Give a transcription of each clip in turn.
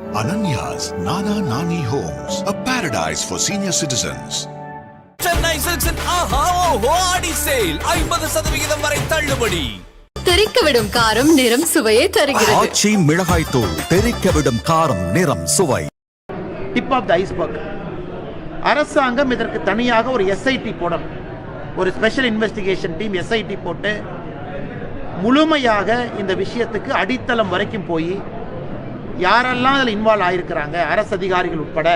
Ananya's Nana Nani Homes, a paradise for senior citizens. Chennai சில்க்ஸின் ஆஹா ஓஹோ ஆடி சேல் ஐம்பது சதவிகிதம் வரை தள்ளுபடி. தெறிக்க காரம் நிறம் சுவையை தருகிறது. ஆச்சி மிளகாய் தூள் தெறிக்க விடும் காரம் நிறம் சுவை. டிப் ஆஃப் த ஐஸ்பர்க் அரசாங்கம் இதற்கு தனியாக ஒரு எஸ்ஐடி போடணும் ஒரு ஸ்பெஷல் இன்வெஸ்டிகேஷன் டீம் எஸ்ஐடி போட்டு முழுமையாக இந்த விஷயத்துக்கு அடித்தளம் வரைக்கும் போய் யாரெல்லாம் அதில் இன்வால்வ் ஆகியிருக்கிறாங்க அரசு அதிகாரிகள் உட்பட.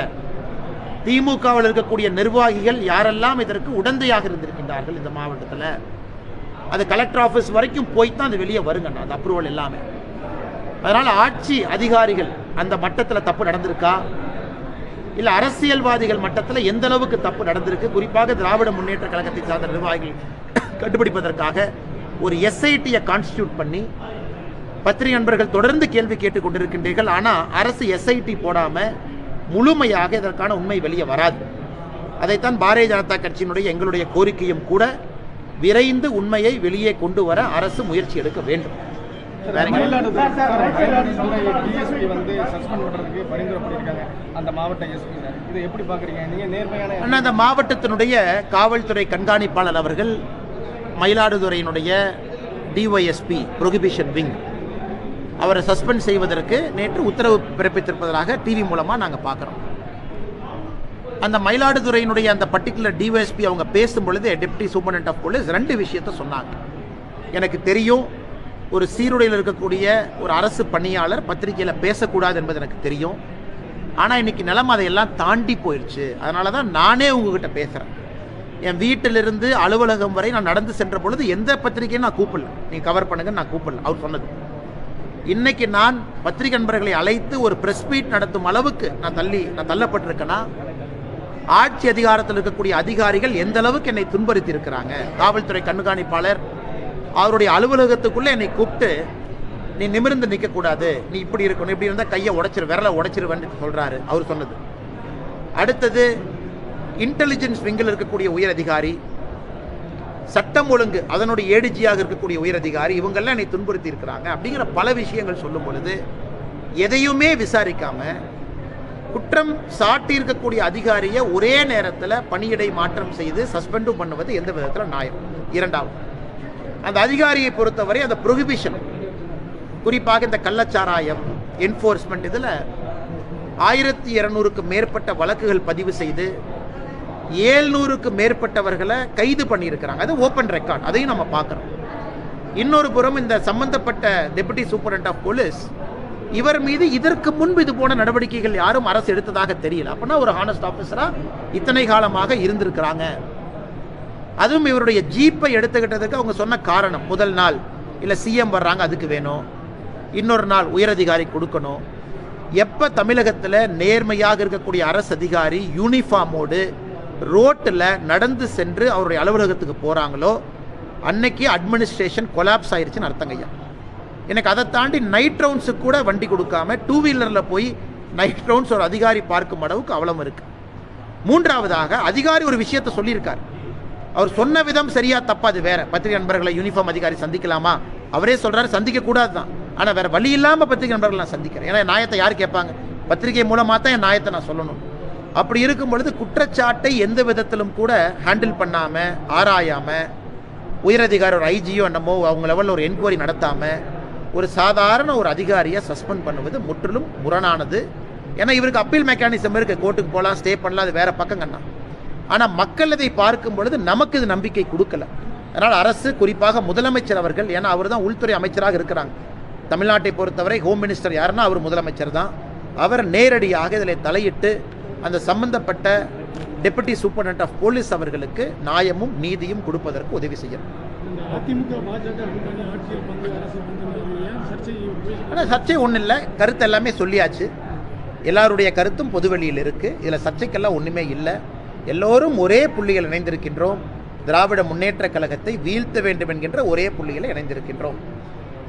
திமுகவில் இருக்கக்கூடிய நிர்வாகிகள் யாரெல்லாம் இதற்கு உடந்தையாக இருந்திருக்கின்றார்கள் இந்த மாவட்டத்தில்? அது கலெக்டர் ஆஃபீஸ் வரைக்கும் போய் தான் அது வெளியே வருங்க அந்த அப்ரூவல் எல்லாமே. அதனால் ஆட்சி அதிகாரிகள் அந்த மட்டத்தில் தப்பு நடந்திருக்கா? இல்லை அரசியல்வாதிகள் மட்டத்தில் எந்த அளவுக்கு தப்பு நடந்திருக்கு? குறிப்பாக திராவிட முன்னேற்ற கழகத்தை சார்ந்த நிர்வாகிகள் கண்டுபிடிப்பதற்காக ஒரு எஸ்ஐடியை கான்ஸ்டியூட் பண்ணி பத்திரிகை நண்பர்கள் தொடர்ந்து கேள்வி கேட்டுக் கொண்டிருக்கின்றீர்கள். ஆனால் அரசு எஸ்ஐடி போடாமல் முழுமையாக இதற்கான உண்மை வெளியே வராது. அதைத்தான் பாரதிய ஜனதா கட்சியினுடைய எங்களுடைய கோரிக்கையும் கூட விரைந்து உண்மையை வெளியே கொண்டு வர அரசு முயற்சி எடுக்க வேண்டும். வேற எப்படி அந்த மாவட்டத்தினுடைய காவல்துறை கண்காணிப்பாளர் அவர்கள் மயிலாடுதுறையினுடைய டிஒய்எஸ்பி ப்ரொஹிபிஷன் விங் அவரை சஸ்பெண்ட் செய்வதற்கு நேற்று உத்தரவு பிறப்பித்திருப்பதாக டிவி மூலமாக நாங்கள் பார்க்குறோம். அந்த மயிலாடுதுறையினுடைய அந்த பர்டிகுலர் டிஒஎஸ்பி அவங்க பேசும் பொழுது டெப்டி சூப்பரண்ட் ஆஃப் போலீஸ் ரெண்டு விஷயத்த சொன்னாங்க. எனக்கு தெரியும் ஒரு சீருடையில் இருக்கக்கூடிய ஒரு அரசு பணியாளர் பத்திரிகையில் பேசக்கூடாது என்பது எனக்கு தெரியும். ஆனால் இன்னைக்கு நிலம் அதையெல்லாம் தாண்டி போயிடுச்சு அதனால தான் நானே உங்ககிட்ட பேசுகிறேன் என் வீட்டிலிருந்து அலுவலகம் வரை நான் நடந்து சென்ற பொழுது எந்த பத்திரிகையும் நான் கூப்பிடல. நீங்கள் கவர் பண்ணுங்கன்னு நான் கூப்பிடல. அவர் சொன்னது. இன்னைக்கு நான் பத்திரிகை நண்பர்களை அழைத்து ஒரு பிரஸ் மீட் நடத்தும் அளவுக்கு நான் தள்ளி நான் தள்ளப்பட்டிருக்கேன்னா ஆட்சி அதிகாரத்தில் இருக்கக்கூடிய அதிகாரிகள் எந்த அளவுக்கு என்னை துன்புறுத்தி இருக்கிறாங்க காவல்துறை கண்காணிப்பாளர் அவருடைய அலுவலகத்துக்குள்ளே என்னை கூப்பிட்டு நீ நிமிர்ந்து நிற்கக்கூடாது. நீ இப்படி இருக்கணும். இப்படி இருந்தால் கையை உடைச்சிரு விரலை உடச்சிருவேன்னு சொல்கிறாரு அவர் சொன்னது. அடுத்தது இன்டெலிஜென்ஸ் விங்கில் இருக்கக்கூடிய உயர் அதிகாரி சட்டம் ஒழுங்கு அதனுடைய ஏடிஜியாக இருக்கக்கூடிய உயரதிகாரி இவங்கெல்லாம் என்னை துன்புறுத்தி இருக்கிறாங்க அப்படிங்கிற பல விஷயங்கள் சொல்லும் பொழுது எதையுமே விசாரிக்காம குற்றம் சாட்டி இருக்கக்கூடிய அதிகாரியை ஒரே நேரத்தில் பணியிடை மாற்றம் செய்து சஸ்பெண்டும் பண்ணுவது எந்த விதத்தில் நியாயம்? இரண்டாவது அந்த அதிகாரியை பொறுத்தவரை அந்த ப்ரொஹிபிஷன் குறிப்பாக இந்த கள்ளச்சாராயம் என்ஃபோர்ஸ்மெண்ட் இதில் ஆயிரத்தி இரநூறுக்கு மேற்பட்ட வழக்குகள் பதிவு செய்து ஏழ்நூறுக்கு மேற்பட்டவர்களை கைது பண்ணியிருக்கிறாங்க. அது ஓப்பன் ரெக்கார்ட் அதையும் நம்ம பார்க்குறோம். இன்னொரு புறம் இந்த சம்பந்தப்பட்ட டெபுட்டி சூப்பரண்ட் ஆஃப் போலீஸ் இவர் மீது இதற்கு முன்பு இது போன நடவடிக்கைகள் யாரும் அரசு எடுத்ததாக தெரியல. அப்படின்னா ஒரு ஹானஸ்ட் ஆஃபீஸராக இத்தனை காலமாக இருந்திருக்கிறாங்க. அதுவும் இவருடைய ஜீப்பை எடுத்துக்கிட்டதுக்கு அவங்க சொன்ன காரணம் முதல் நாள். இல்லை சிஎம் வர்றாங்க அதுக்கு வேணும். இன்னொரு நாள் உயரதிகாரி கொடுக்கணும். எப்போ தமிழகத்தில் நேர்மையாக இருக்கக்கூடிய அரசு அதிகாரி யூனிஃபார்மோடு ரோட்டில் நடந்து சென்று அவருடைய அலுவலகத்துக்கு போகிறாங்களோ அன்னைக்கு அட்மினிஸ்ட்ரேஷன் கொலாப்ஸ் ஆயிருச்சுன்னு அர்த்தங்கய்யா எனக்கு அதை தாண்டி நைட் ரவுண்ட்ஸுக்கு கூட வண்டி கொடுக்காம டூ வீலரில் போய் நைட் ரவுண்ட்ஸ் ஒரு அதிகாரி பார்க்கும் அளவுக்கு அவலம் இருக்குது மூன்றாவதாக அதிகாரி ஒரு விஷயத்தை சொல்லியிருக்கார். அவர் சொன்ன விதம் சரியா தப்பா அது வேற. பத்திரிகை நண்பர்களை யூனிஃபார்ம் அதிகாரி சந்திக்கலாமா? அவரே சொல்றாரு சந்திக்க கூடாது தான் ஆனால் வேற வழி இல்லாமல் பத்திரிகை நண்பர்கள் நான் சந்திக்கிறேன். ஏன்னா என் நியாயத்தை யார் கேட்பாங்க? பத்திரிகை மூலமாக தான் என் நியாயத்தை நான் சொல்லணும். அப்படி இருக்கும் பொழுது குற்றச்சாட்டை எந்த விதத்திலும் கூட ஹேண்டில் பண்ணாமல் ஆராயாம உயரதிகாரி ஒரு ஐஜியோ என்னமோ அவங்க லெவலில் ஒரு என்கொயரி நடத்தாமல் ஒரு சாதாரண ஒரு அதிகாரியை சஸ்பெண்ட் பண்ணுவது முற்றிலும் முரணானது. ஏன்னா இவருக்கு அப்பீல் மெக்கானிசம் இருக்குது கோர்ட்டுக்கு போகலாம் ஸ்டே பண்ணலாம் அது வேறு பக்கம் கண்ணா ஆனால் மக்கள் இதை பார்க்கும் பொழுது நமக்கு இது நம்பிக்கை கொடுக்கல. அதனால் அரசு குறிப்பாக முதலமைச்சர் அவர்கள் ஏன்னா அவர் தான் உள்துறை அமைச்சராக இருக்கிறாங்க. தமிழ்நாட்டை பொறுத்தவரை ஹோம் மினிஸ்டர் யாருன்னா அவர் முதலமைச்சர் தான். அவர் நேரடியாக இதில் தலையிட்டு அந்த சம்பந்தப்பட்ட டெபுட்டி சூப்பரண்ட் ஆஃப் போலீஸ் அவர்களுக்கு நியாயமும் நீதியும் கொடுப்பதற்கு உதவி சர்ச்சை ஆனால் சர்ச்சை ஒன்றும் இல்லை கருத்து எல்லாமே சொல்லியாச்சு. எல்லாருடைய கருத்தும் பொதுவெளியில் இருக்குது இதில் சர்ச்சைக்கெல்லாம் ஒன்றுமே இல்லை. எல்லோரும் ஒரே புள்ளியில் இணைந்திருக்கின்றோம். திராவிட முன்னேற்ற கழகத்தை வீழ்த்த வேண்டும் என்கின்ற ஒரே புள்ளியில் இணைந்திருக்கின்றோம்.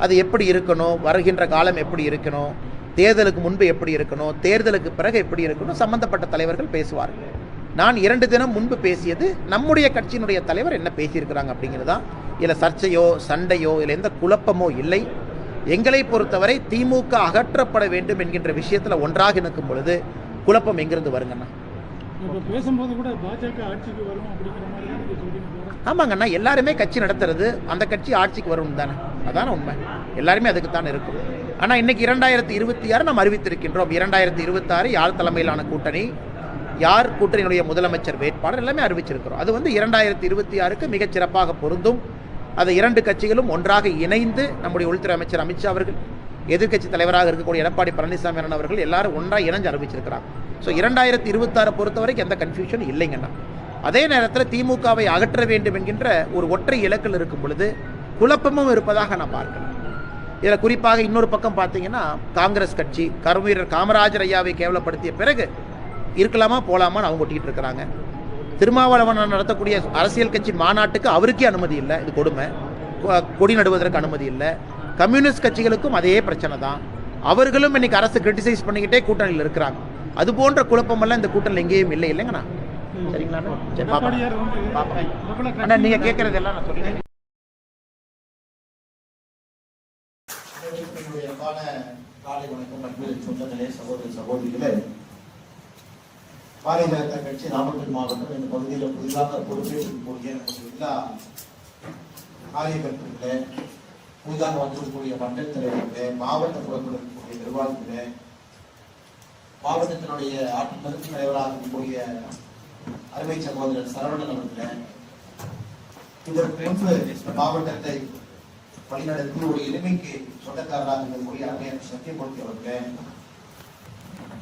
அது எப்படி இருக்கணும்? வருகின்ற காலம் எப்படி இருக்கணும்? தேர்தலுக்கு முன்பு எப்படி இருக்கணும் தேர்தலுக்கு பிறகு எப்படி இருக்கணும் சம்பந்தப்பட்ட தலைவர்கள் பேசுவார்கள். நான் இரண்டு தினம் முன்பு பேசியது நம்முடைய கட்சியினுடைய தலைவர் என்ன பேசியிருக்கிறாங்க அப்படிங்கிறது தான் இதில் சர்ச்சையோ சண்டையோ இல்லை எந்த குழப்பமோ இல்லை. எங்களை பொறுத்தவரை திமுக அகற்றப்பட வேண்டும் என்கின்ற விஷயத்தில் ஒன்றாக நிற்கும் பொழுது குழப்பம் எங்கிருந்து வருங்கண்ணா? பேசும்போது கூட பாஜக ஆட்சிக்கு வரும் அப்படிங்கிற மாதிரி ஆமாங்கண்ணா எல்லாருமே கட்சி நடத்துறது அந்த கட்சி ஆட்சிக்கு வரும் தானே. அதான உண்மை. எல்லாருமே அதுக்கு தான் இருக்கும். ஆனால் இன்னைக்கு இரண்டாயிரத்தி இருபத்தி ஆறு நாம் அறிவித்திருக்கின்றோம். இரண்டாயிரத்தி இருபத்தாறு யார் தலைமையிலான கூட்டணி யார் கூட்டணியினுடைய முதலமைச்சர் வேட்பாளர் எல்லாமே அறிவிச்சிருக்கிறோம். அது வந்து இரண்டாயிரத்தி இருபத்தி ஆறுக்கு மிகச் சிறப்பாக பொருந்தும். அது இரண்டு கட்சிகளும் ஒன்றாக இணைந்து நம்முடைய உள்துறை அமைச்சர் அமித்ஷா அவர்கள் எதிர்க்கட்சி தலைவராக இருக்கக்கூடிய எடப்பாடி பழனிசாமி அண்ணன் அவர்கள் எல்லாரும் ஒன்றாக இணைஞ்சு அறிவிச்சிருக்கிறாங்க. ஸோ இரண்டாயிரத்தி இருபத்தாறு பொறுத்த வரைக்கும் எந்த கன்ஃபியூஷன் இல்லைங்கண்ணா. அதே நேரத்தில் திமுகவை அகற்ற வேண்டும் என்கின்ற ஒரு ஒற்றை இலக்கில் இருக்கும் பொழுது குழப்பமும் இருப்பதாக நான் பார்க்கிறேன். இதில் குறிப்பாக இன்னொரு பக்கம் பார்த்தீங்கன்னா காங்கிரஸ் கட்சி கருவீரர் காமராஜர் ஐயாவை கேவலப்படுத்திய பிறகு இருக்கலாமா போகலாமான்னு அவங்க ஒட்டிக்கிட்டு இருக்கிறாங்க. திருமாவளவன் நடத்தக்கூடிய அரசியல் கட்சி மாநாட்டுக்கு அவருக்கே அனுமதி இல்லை இது கொடுமை. கொடி நடுவதற்கு அனுமதி இல்லை. கம்யூனிஸ்ட் கட்சிகளுக்கும் அதே பிரச்சனை தான். அவர்களும் இன்னைக்கு அரசு கிரிட்டிசைஸ் பண்ணிக்கிட்டே கூட்டணியில் இருக்கிறாங்க. அது போன்ற குழப்பமெல்லாம் இந்த கூட்டணியில் எங்கேயும் இல்லை இல்லைங்கண்ணா சரிங்களா சரி பாப்பா. அண்ணா கேட்கறதெல்லாம் நான் காலை வணக்கம் அன்பு சொந்தங்களே சகோதரி சகோதரிகளே. பாரதிய ஜனதா கட்சி நாமக்கல் மாவட்டம் இந்த பகுதியில் புதிதாக பொறுப்பேற்கக்கூடிய நம்முடைய எல்லா காரியகர்த்தர்களே புதிதாக வந்திருக்கக்கூடிய மண்டல் தலைவர்களே மாவட்ட குழுக்கள் இருக்கக்கூடிய நிர்வாகிகளே மாவட்டத்தினுடைய ஆட்சி தலைவராக இருக்கக்கூடிய அருமை சகோதரர் சரவணன் அவர்களே இதற்கு மாவட்டத்தை வழிநடத்தி ஒரு எளிமைக்கு சொந்தக்காரராக இருக்கக்கூடிய அருமையான சத்தியமூர்த்தி அவர்கள்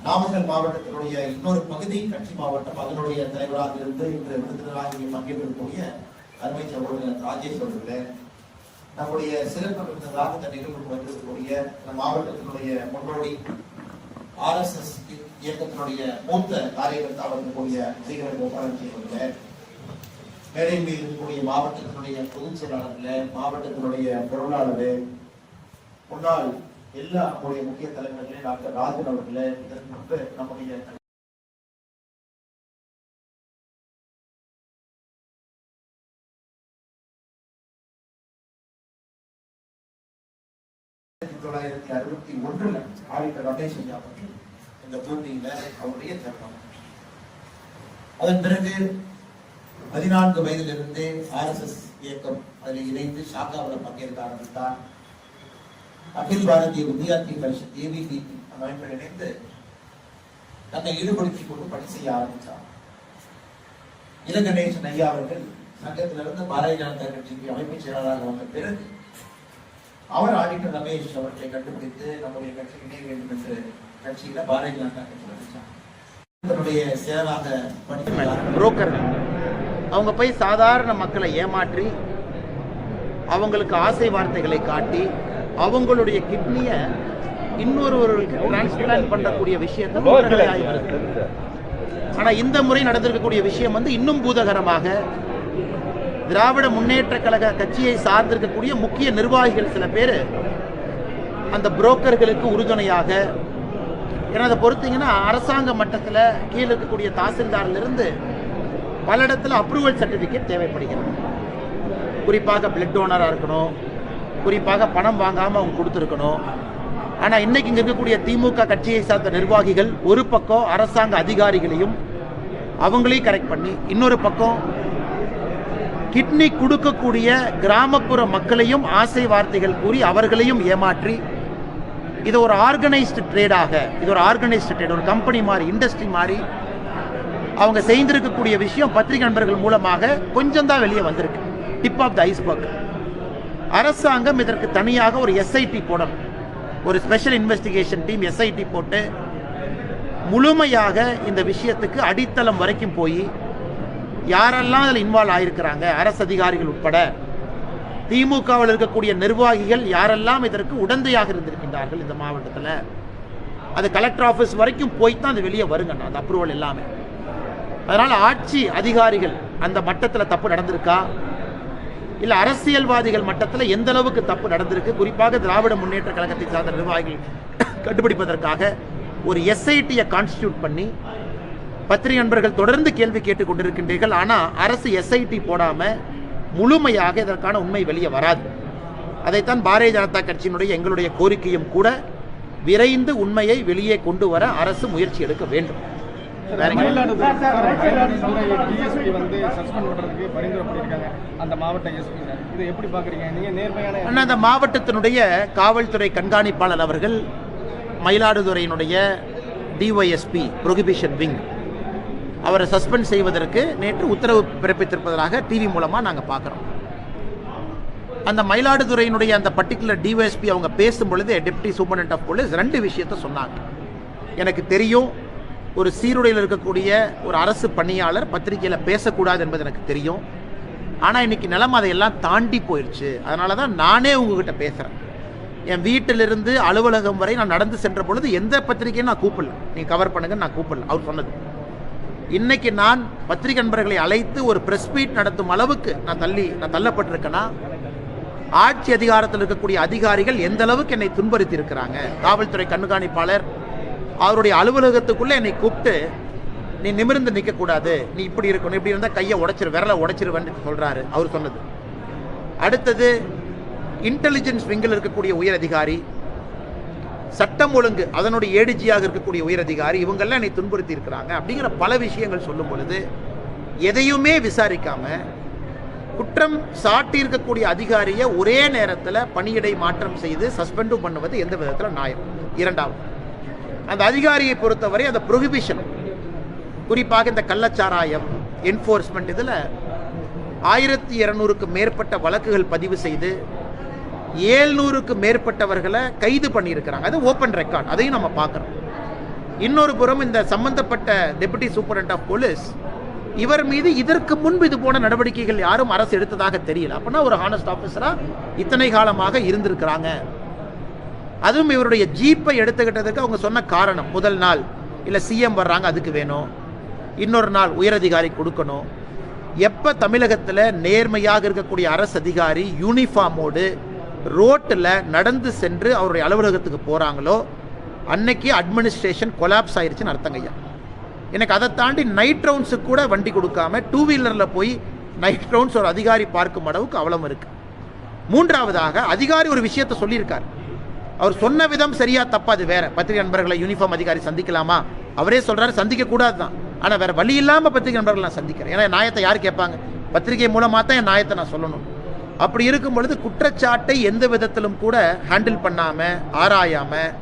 நாமக்கல் மாவட்டத்தினுடைய இன்னொரு பகுதி கட்சி மாவட்டம். அதனுடைய தலைவராக இருந்து இன்று விருந்தினராக பங்கேற்கக்கூடிய அருமை சகோதரர் ராஜேஷ் அவர்களே நம்முடைய சிறப்பு விருந்தினராக இந்த நிகழ்வுக்கு வந்திருக்கக்கூடிய மாவட்டத்தினுடைய முன்னோடி ஆர்எஸ்எஸ் இயக்கத்தினுடைய மூத்த காரியகர்த்தாவாக இருக்கக்கூடிய ஸ்ரீகர கோபாலஜி அவர்களே மீது இருக்கக்கூடிய மாவட்டத்தினுடைய பொதுச் செயலாளர்கள் மாவட்டத்தினுடைய பொருளாளர் முன்னாள் எல்லா நம்முடைய முக்கிய தலைவர்களே டாக்டர் ராஜன் அவர்களே இதற்கு முன்பு நம்முடைய ஆயிரத்தி தொள்ளாயிரத்தி அறுபத்தி ஒன்றுல ஆடிட்டர் ரமேஷ் ஐயா அவர்கள் இந்த பூமியில அவருடைய தர்மம் அதன் பிறகு பதினான்கு வயதிலிருந்தே ஆர்எஸ்எஸ் இயக்கம் அதில் இணைந்து ஷாக்காவில் பங்கேற்க ஆரம்பித்தார் அகில் பாரதிய வித்யார்த்தி பரிஷத் ஏபிபி அமைப்பில் இணைந்து தன்னை ஈடுபடுத்திக் கொண்டு பணி செய்ய ஆரம்பித்தார் இளங்கணேசன் ஐயா அவர்கள் சங்கத்திலிருந்து பாரதிய ஜனதா கட்சிக்கு அமைப்பு செயலாளராக வந்த பிறகு அவர் ஆடிட்டர் ரமேஷ் அவர்களை கண்டுபிடித்து நம்முடைய கட்சி இணைய வேண்டும் என்று கட்சியில பாரதிய ஜனதா கட்சி வச்சார் தன்னுடைய செயலாக பணிக்கிறார் புரோக்கர்கள் அவங்க போய் சாதாரண மக்களை ஏமாற்றி அவங்களுக்கு ஆசை வார்த்தைகளை காட்டி அவங்களுடைய கிட்னியை இன்னொருவர்களுக்கு டிரான்ஸ்பிளான்ட் பண்ணக்கூடிய விஷயத்தை ஆனா இந்த முறை நடந்திருக்கக்கூடிய விஷயம் வந்து இன்னும் பூதகரமாக திராவிட முன்னேற்ற கழக கட்சியை சார்ந்திருக்கக்கூடிய முக்கிய நிர்வாகிகள் சில பேர் அந்த புரோக்கர்களுக்கு உறுதுணையாக ஏன்னா அதை பொறுத்தீங்கன்னா அரசாங்க மட்டத்தில் கீழே இருக்கக்கூடிய தாசில்தாரிலிருந்து பல இடத்துல அப்ரூவல் சர்டிஃபிகேட் தேவைப்படுகிறது. குறிப்பாக பிளட் டோனராக இருக்கணும். குறிப்பாக பணம் வாங்காமல் அவங்க கொடுத்துருக்கணும். ஆனால் இன்னைக்கு இங்கே இருக்கக்கூடிய திமுக கட்சியை சார்ந்த நிர்வாகிகள் ஒரு பக்கம் அரசாங்க அதிகாரிகளையும் அவங்களையும் கரெக்ட் பண்ணி இன்னொரு பக்கம் கிட்னி கொடுக்கக்கூடிய கிராமப்புற மக்களையும் ஆசை வார்த்தைகள் கூறி அவர்களையும் ஏமாற்றி இது ஒரு ஆர்கனைஸ்டு ட்ரேடாக இது ஒரு ஆர்கனைஸ்டு ட்ரேட் ஒரு கம்பெனி மாதிரி இண்டஸ்ட்ரி மாதிரி அவங்க செய்திருக்கக்கூடிய விஷயம் பத்திரிகை நண்பர்கள் மூலமாக கொஞ்சம் தான் வெளியே வந்திருக்கு. டிப் ஆஃப் த ஐஸ்பர்க் அரசாங்கம் இதற்கு தனியாக ஒரு எஸ்ஐடி போடணும். ஒரு ஸ்பெஷல் இன்வெஸ்டிகேஷன் டீம் எஸ்ஐடி போட்டு முழுமையாக இந்த விஷயத்துக்கு அடித்தளம் வரைக்கும் போய் யாரெல்லாம் அதில் இன்வால்வ் ஆயிருக்கிறாங்க அரசு அதிகாரிகள் உட்பட திமுகவில் இருக்கக்கூடிய நிர்வாகிகள் யாரெல்லாம் இதற்கு உடந்தையாக இருந்திருக்கின்றார்கள் இந்த மாவட்டத்தில்? அது கலெக்டர் ஆஃபீஸ் வரைக்கும் போய் தான் அது வெளியே வருங்கண்ணா அந்த அப்ரூவல் எல்லாமே. அதனால் ஆட்சி அதிகாரிகள் அந்த மட்டத்தில் தப்பு நடந்திருக்கா? இல்லை அரசியல்வாதிகள் மட்டத்தில் எந்த அளவுக்கு தப்பு நடந்திருக்கு? குறிப்பாக திராவிட முன்னேற்ற கழகத்தை சார்ந்த நிர்வாகிகள் கண்டுபிடிப்பதற்காக ஒரு எஸ்ஐடியை கான்ஸ்டியூட் பண்ணி பத்திரிகை நண்பர்கள் தொடர்ந்து கேள்வி கேட்டுக் கொண்டிருக்கின்றீர்கள். ஆனால் அரசு எஸ்ஐடி போடாமல் முழுமையாக இதற்கான உண்மை வெளியே வராது. அதைத்தான் பாரதிய ஜனதா கட்சியினுடைய எங்களுடைய கோரிக்கையும் கூட விரைந்து உண்மையை வெளியே கொண்டு வர அரசு முயற்சி எடுக்க வேண்டும். அந்த அந்த மாவட்டத்தினுடைய காவல்துறை கண்காணிப்பாளர் அவர்கள் மயிலாடுதுறையினுடைய டிஒய்எஸ்பி ப்ரொஹிபிஷன் விங் அவரை சஸ்பெண்ட் செய்வதற்கு நேற்று உத்தரவு பிறப்பித்திருப்பதாக டிவி மூலமாக நாங்கள் பார்க்குறோம். அந்த மயிலாடுதுறையினுடைய அந்த பர்டிகுலர் டிஒஎஸ்பி அவங்க பேசும் பொழுது டெப்டி சூப்பரண்ட் ஆஃப் போலீஸ் ரெண்டு விஷயத்த சொன்னாங்க. எனக்கு தெரியும் ஒரு சீருடையில் இருக்கக்கூடிய ஒரு அரசு பணியாளர் பத்திரிகையில் பேசக்கூடாது என்பது எனக்கு தெரியும். ஆனால் இன்னைக்கு நிலம் அதையெல்லாம் தாண்டி போயிடுச்சு அதனால தான் நானே உங்ககிட்ட பேசுகிறேன் என் வீட்டிலிருந்து அலுவலகம் வரை நான் நடந்து சென்ற பொழுது எந்த பத்திரிகையும் நான் கூப்பிடல. நீங்கள் கவர் பண்ணுங்கன்னு நான் கூப்பிடல. அவர் சொன்னது. இன்னைக்கு நான் பத்திரிகை நண்பர்களை அழைத்து ஒரு பிரஸ் மீட் நடத்தும் அளவுக்கு நான் தள்ளி நான் தள்ளப்பட்டிருக்கேன்னா ஆட்சி அதிகாரத்தில் இருக்கக்கூடிய அதிகாரிகள் எந்த அளவுக்கு என்னை துன்புறுத்தி இருக்கிறாங்க காவல்துறை கண்காணிப்பாளர் அவருடைய அலுவலகத்துக்குள்ளே என்னை கூப்பிட்டு நீ நிமிர்ந்து நிற்கக்கூடாது நீ இப்படி இருக்கணும். இப்படி இருந்தால் கையை உடைச்சிரு விரலை உடைச்சிருவேன்னு சொல்கிறாரு அவர் சொன்னது. அடுத்தது இன்டெலிஜென்ஸ் விங்கில் இருக்கக்கூடிய உயர் அதிகாரி சட்டம் ஒழுங்கு அதனுடைய ஏடிஜியாக இருக்கக்கூடிய உயர் அதிகாரி இவங்கெல்லாம் என்னை துன்புறுத்தி இருக்கிறாங்க அப்படிங்கிற பல விஷயங்கள் சொல்லும் பொழுது எதையுமே விசாரிக்காம குற்றம் சாட்டியிருக்கக்கூடிய அதிகாரியை ஒரே நேரத்தில் பணியிடை மாற்றம் செய்து சஸ்பெண்டும் பண்ணுவது எந்த விதத்தில் நியாயம்? இரண்டாவது அந்த அதிகாரியை பொறுத்தவரை அந்த ப்ரொஹிபிஷன் குறிப்பாக இந்த கள்ளச்சாராயம் என்ஃபோர்ஸ்மெண்ட் இதில் ஆயிரத்தி இரநூறுக்கு மேற்பட்ட வழக்குகள் பதிவு செய்து ஏழ்நூறுக்கு மேற்பட்டவர்களை கைது பண்ணியிருக்கிறாங்க. அது ஓப்பன் ரெக்கார்ட் அதையும் நம்ம பார்க்குறோம். இன்னொரு புறம் இந்த சம்பந்தப்பட்ட டெபுட்டி சூப்பரண்ட் ஆஃப் போலீஸ் இவர் மீது இதற்கு முன்பு இது போன நடவடிக்கைகள் யாரும் அரசு எடுத்ததாக தெரியல. அப்படின்னா ஒரு ஹானஸ்ட் ஆஃபீஸராக இத்தனை காலமாக இருந்திருக்கிறாங்க. அதுவும் இவருடைய ஜீப்பை எடுத்துக்கிட்டதுக்கு அவங்க சொன்ன காரணம். முதல் நாள் இல்லை சிஎம் வர்றாங்க அதுக்கு வேணும். இன்னொரு நாள் உயரதிகாரி கொடுக்கணும். எப்போ தமிழகத்தில் நேர்மையாக இருக்கக்கூடிய அரசு அதிகாரி யூனிஃபார்மோடு ரோட்டில் நடந்து சென்று அவருடைய அலுவலகத்துக்கு போகிறாங்களோ அன்னைக்கு அட்மினிஸ்ட்ரேஷன் கொலாப்ஸ் ஆயிருச்சுன்னு அர்த்தங்கய்யா எனக்கு அதை தாண்டி நைட் ரவுண்ட்ஸுக்கு கூட வண்டி கொடுக்காம டூ வீலரில் போய் நைட் ரவுண்ட்ஸ் ஒரு அதிகாரி பார்க்கும் அளவுக்கு அவலம் இருக்குது மூன்றாவதாக அதிகாரி ஒரு விஷயத்தை சொல்லியிருக்கார். அவர் சொன்ன விதம் சரியாக தப்பா அது வேற. பத்திரிகை நண்பர்களை யூனிஃபார்ம் அதிகாரி சந்திக்கலாமா? அவரே சொல்கிறாரு சந்திக்க கூடாது தான் ஆனால் வேற வழி இல்லாமல் பத்திரிகை நண்பர்கள் நான் சந்திக்கிறேன். ஏன்னா என் நியாயத்தை யார் கேட்பாங்க? பத்திரிகை மூலமாக தான் என் நியாயத்தை நான் சொல்லணும். அப்படி இருக்கும் பொழுது குற்றச்சாட்டை எந்த விதத்திலும் கூட ஹேண்டில் பண்ணாமல் ஆராயாமல்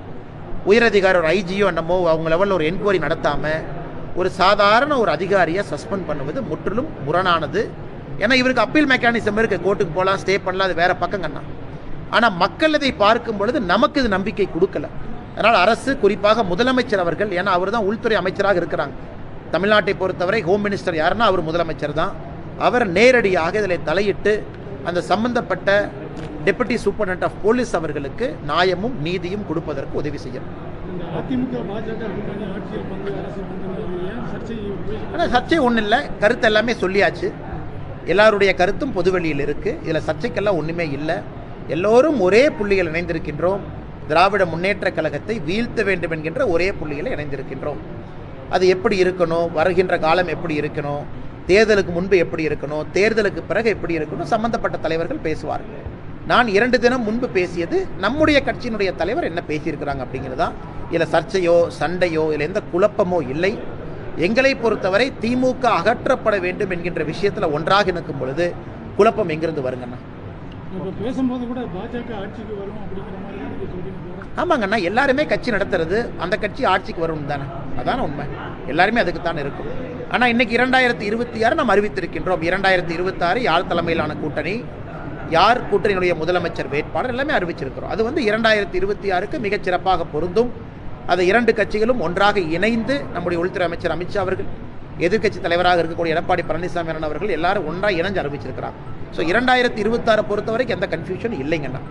உயரதிகாரி ஒரு ஐஜியோ என்னமோ அவங்க லெவலில் ஒரு என்கொயரி நடத்தாமல் ஒரு சாதாரண ஒரு அதிகாரியை சஸ்பெண்ட் பண்ணுவது முற்றிலும் முரணானது. ஏன்னா இவருக்கு அப்பீல் மெக்கானிசம் இருக்குது கோர்ட்டுக்கு போகலாம் ஸ்டே பண்ணலாம் அது வேறு பக்கங்கண்ணா ஆனால் மக்கள் இதை பார்க்கும் பொழுது நமக்கு இது நம்பிக்கை கொடுக்கல. அதனால் அரசு குறிப்பாக முதலமைச்சர் அவர்கள் ஏன்னா அவர் தான் உள்துறை அமைச்சராக இருக்கிறாங்க. தமிழ்நாட்டை பொறுத்தவரை ஹோம் மினிஸ்டர் யாருன்னா அவர் முதலமைச்சர் தான். அவர் நேரடியாக இதில் தலையிட்டு அந்த சம்பந்தப்பட்ட டெபுட்டி சூப்பரண்ட் ஆஃப் போலீஸ் அவர்களுக்கு நியாயமும் நீதியும் கொடுப்பதற்கு உதவி செய்யணும். போய் ஆனால் சர்ச்சை ஒன்றும் இல்லை. கருத்து எல்லாமே சொல்லியாச்சு. எல்லாருடைய கருத்தும் பொதுவெளியில் இருக்குது இதில் சர்ச்சைக்கெல்லாம் ஒன்றுமே இல்லை. எல்லோரும் ஒரே புள்ளிகள் இணைந்திருக்கின்றோம். திராவிட முன்னேற்ற கழகத்தை வீழ்த்த வேண்டும் என்கின்ற ஒரே புள்ளியில் இணைந்திருக்கின்றோம். அது எப்படி இருக்கணும்? வருகின்ற காலம் எப்படி இருக்கணும்? தேர்தலுக்கு முன்பு எப்படி இருக்கணும் தேர்தலுக்கு பிறகு எப்படி இருக்கணும் சம்பந்தப்பட்ட தலைவர்கள் பேசுவார்கள் நான் இரண்டு தினம் முன்பு பேசியது நம்முடைய கட்சியினுடைய தலைவர் என்ன பேசியிருக்கிறாங்க அப்படிங்கிறது? தான் இதில் சர்ச்சையோ சண்டையோ இல்லை எந்த குழப்பமோ இல்லை. எங்களை பொறுத்தவரை திமுக அகற்றப்பட வேண்டும் என்கின்ற விஷயத்தில் ஒன்றாக நிற்கும் பொழுது குழப்பம் எங்கிருந்து வருங்கண்ணா பேசும்போது கூட பாஜக ஆட்சிக்கு வரும் அப்படிங்கிற மாதிரி தான் நீங்கள் சொல்றீங்க ஆமாங்கண்ணா எல்லாருமே கட்சி நடத்துறது அந்த கட்சி ஆட்சிக்கு வரும் தானே. அதான உண்மை. எல்லாருமே அதுக்கு தான் இருக்கும். ஆனால் இன்னைக்கு இரண்டாயிரத்தி இருபத்தி ஆறு நாம் அறிவித்திருக்கின்றோம். இரண்டாயிரத்தி இருபத்தாறு யார் தலைமையிலான கூட்டணி யார் கூட்டணியினுடைய முதலமைச்சர் வேட்பாளர் எல்லாமே அறிவிச்சிருக்கிறோம். அது வந்து இரண்டாயிரத்தி இருபத்தி ஆறுக்கு மிகச் சிறப்பாக பொருந்தும். அதை இரண்டு கட்சிகளும் ஒன்றாக இணைந்து நம்முடைய உள்துறை அமைச்சர் அமித்ஷா அவர்கள் எதிர்க்கட்சி தலைவராக இருக்கக்கூடிய எடப்பாடி பழனிசாமி அண்ணன் அவர்கள் எல்லாரும் ஒன்றாக இணைஞ்சு அறிவிச்சிருக்கிறாங்க ஸோ இரண்டாயிரத்தி இருபத்தாறு பொறுத்தவரைக்கும் எந்த கன்ஃபியூஷன் இல்லைங்கண்ணா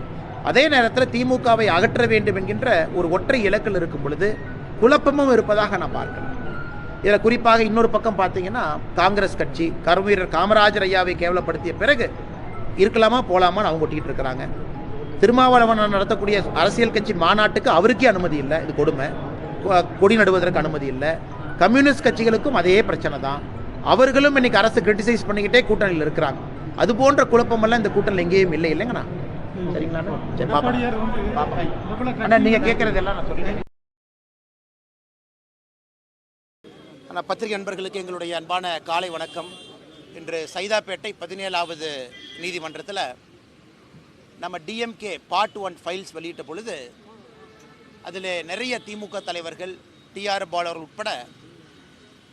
அதே நேரத்தில் திமுகவை அகற்ற வேண்டும் என்கின்ற ஒரு ஒற்றை இலக்கில் இருக்கும் பொழுது குழப்பமும் இருப்பதாக நான் பார்க்கிறேன். இதில் குறிப்பாக இன்னொரு பக்கம் பார்த்தீங்கன்னா காங்கிரஸ் கட்சி கருவீரர் காமராஜர் ஐயாவை கேவலப்படுத்திய பிறகு இருக்கலாமா போலாமான்னு அவங்க ஒட்டிக்கிட்டு இருக்கிறாங்க. திருமாவளவன் நடத்தக்கூடிய அரசியல் கட்சி மாநாட்டுக்கு அவருக்கே அனுமதி இல்லை இது கொடுமை. கொடி நடுவதற்கு அனுமதி இல்லை. கம்யூனிஸ்ட் கட்சிகளுக்கும் அதே பிரச்சனை தான். அவர்களும் இன்னைக்கு அரசு கிரிட்டிசைஸ் பண்ணிக்கிட்டே கூட்டணியில் இருக்கிறாங்க. அது போன்ற குழப்பமெல்லாம் இந்த கூட்டணியில் எங்கேயும் இல்லை இல்லைங்கண்ணா? சரிங்களா சரி பாப்போம். எடப்பாடியார் வந்து பாப்போம். பிரபல அண்ணா நீங்க கட்சியினர் கேட்கறது எல்லாம் நான் சொல்லிட்டேன் ஆனால் பத்திரிகை நண்பர்களுக்கு எங்களுடைய அன்பான காலை வணக்கம். இன்று சைதாப்பேட்டை பதினேழாவது நீதிமன்றத்தில் நம்ம டிஎம்கே பார்ட் ஒன் ஃபைல்ஸ் வெளியிட்ட பொழுது அதில் நிறைய திமுக தலைவர்கள் டிஆர் பாலர் உட்பட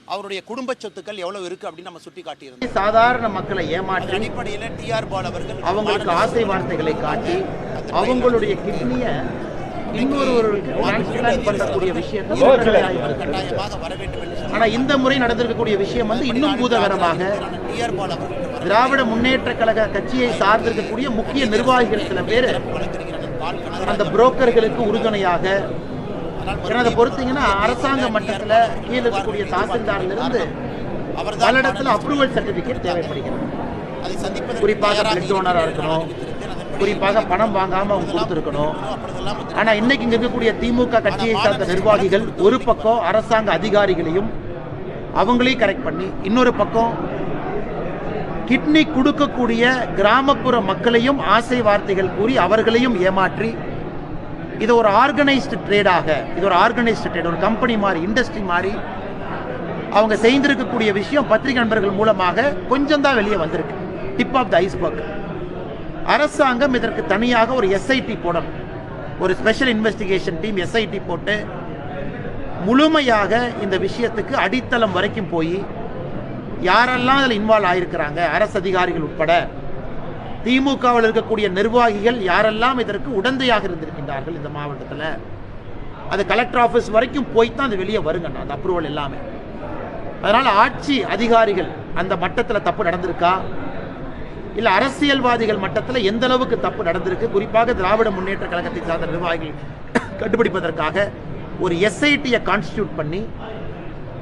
அவருடைய குடும்ப சொத்துக்கள் எவ்வளவு இருக்கு அப்படின்னு நம்ம சுட்டி காட்டியிருந்தோம். சாதாரண மக்களை ஏமாற்றி அடிப்படையில் டிஆர் பால் அவர்கள் அவங்களுக்கு ஆசை வார்த்தைகளை காட்டி அவங்களுடைய கிட்னியை சொன்னார். ஆனா இந்த முறை நடந்திருக்கக்கூடிய விஷயம் வந்து இன்னும் பூதகரமாக திராவிட முன்னேற்ற கழக கட்சியை சார்ந்திருக்கக்கூடிய முக்கிய நிர்வாகிகள் சில பேர் அந்த புரோக்கர்களுக்கு உறுதுணையாக அதை பொறுத்தீங்கன்னா அரசாங்க மட்டத்தில் கீழே இருக்கக்கூடிய தாசில்தாரில் இருந்து பல இடத்துல அப்ரூவல் சர்டிபிகேட் தேவைப்படுகிறது குறிப்பாக பிளட் டோனராக இருக்கணும் குறிப்பாக பணம் வாங்காம அவங்க கொடுத்துருக்கணும். ஆனா இன்னைக்கு இங்க இருக்கக்கூடிய திமுக கட்சியை சார்ந்த நிர்வாகிகள் ஒரு பக்கம் அரசாங்க அதிகாரிகளையும் அவங்களையும் கரெக்ட் பண்ணி இன்னொரு பக்கம் கிட்னி கொடுக்கக்கூடிய கிராமப்புற மக்களையும் ஆசை வார்த்தைகள் கூறி அவர்களையும் ஏமாற்றி இது ஒரு ஆர்கனைஸ்டு ட்ரேடாக இது ஒரு ஆர்கனைஸ்டு ட்ரேட் ஒரு கம்பெனி மாதிரி இண்டஸ்ட்ரி மாதிரி அவங்க செய்திருக்கக்கூடிய விஷயம் பத்திரிகை நண்பர்கள் மூலமாக கொஞ்சம் தான் வெளியே வந்திருக்கு. டிப் ஆஃப் த ஐஸ்பர்க் அரசாங்கம் இதற்கு தனியாக ஒரு எஸ்ஐடி போடணும் ஒரு ஸ்பெஷல் இன்வெஸ்டிகேஷன் டீம் எஸ்ஐடி போட்டு முழுமையாக இந்த விஷயத்துக்கு அடித்தளம் வரைக்கும் போய் யாரெல்லாம் அதில் இன்வால்வ் ஆயிருக்கிறாங்க அரசு அதிகாரிகள் உட்பட திமுகவில் இருக்கக்கூடிய நிர்வாகிகள் யாரெல்லாம் இதற்கு உடந்தையாக இருந்திருக்கின்றார்கள் இந்த மாவட்டத்தில் அது கலெக்டர் ஆஃபீஸ் வரைக்கும் போய் தான் அது வெளியே வருங்கண்ணா அந்த அப்ரூவல் எல்லாமே. அதனால் ஆட்சி அதிகாரிகள் அந்த மட்டத்தில் தப்பு நடந்திருக்கா? இல்லை அரசியல்வாதிகள் மட்டத்தில் எந்த அளவுக்கு தப்பு நடந்திருக்கு? குறிப்பாக திராவிட முன்னேற்ற கழகத்தை சார்ந்த நிர்வாகிகள் கண்டுபிடிப்பதற்காக ஒரு எஸ்ஐடியை கான்ஸ்டியூட் பண்ணி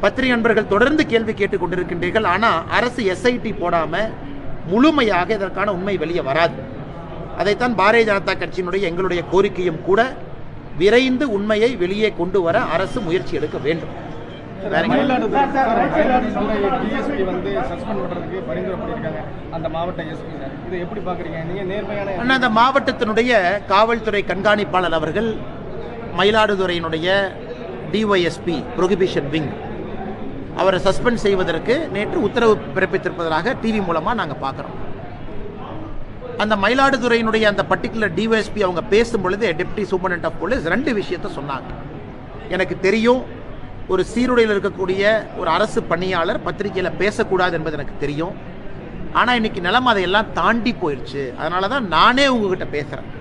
பத்திரிகை நண்பர்கள் தொடர்ந்து கேள்வி கேட்டுக் கொண்டிருக்கின்றீர்கள். ஆனால் அரசு எஸ்ஐடி போடாமல் முழுமையாக இதற்கான உண்மை வெளியே வராது. அதைத்தான் பாரதிய ஜனதா கட்சியினுடைய எங்களுடைய கோரிக்கையும் கூட விரைந்து உண்மையை வெளியே கொண்டு வர அரசு முயற்சி எடுக்க வேண்டும். டிஎஸ்பி வந்து சஸ்பெண்ட் பண்றதுக்கு பரிந்துரை பண்ணியிருக்காங்க. அந்த மாவட்ட எஸ்பி சார். இதை எப்படி பாக்குறீங்க நீங்க நேர்மையான அண்ணா அந்த மாவட்டத்தினுடைய காவல்துறை கண்காணிப்பாளர் அவர்கள் மயிலாடுதுறையினுடைய டிஒய்எஸ்பி ப்ரொஹிபிஷன் விங் அவரை சஸ்பெண்ட் செய்வதற்கு நேற்று உத்தரவு பிறப்பித்திருப்பதாக டிவி மூலமாக நாங்கள் பார்க்குறோம். அந்த மயிலாடுதுறையினுடைய அந்த பர்டிகுலர் டிஒஎஸ்பி அவங்க பேசும் பொழுது டெப்டி சூப்பரண்ட் ஆஃப் போலீஸ் ரெண்டு விஷயத்த சொன்னாங்க. எனக்கு தெரியும் ஒரு சீருடையில் இருக்கக்கூடிய ஒரு அரசு பணியாளர் பத்திரிகையில் பேசக்கூடாது என்பது எனக்கு தெரியும். ஆனால் இன்னைக்கு நிலம் அதையெல்லாம் தாண்டி போயிடுச்சு அதனால தான் நானே உங்ககிட்ட பேசுகிறேன்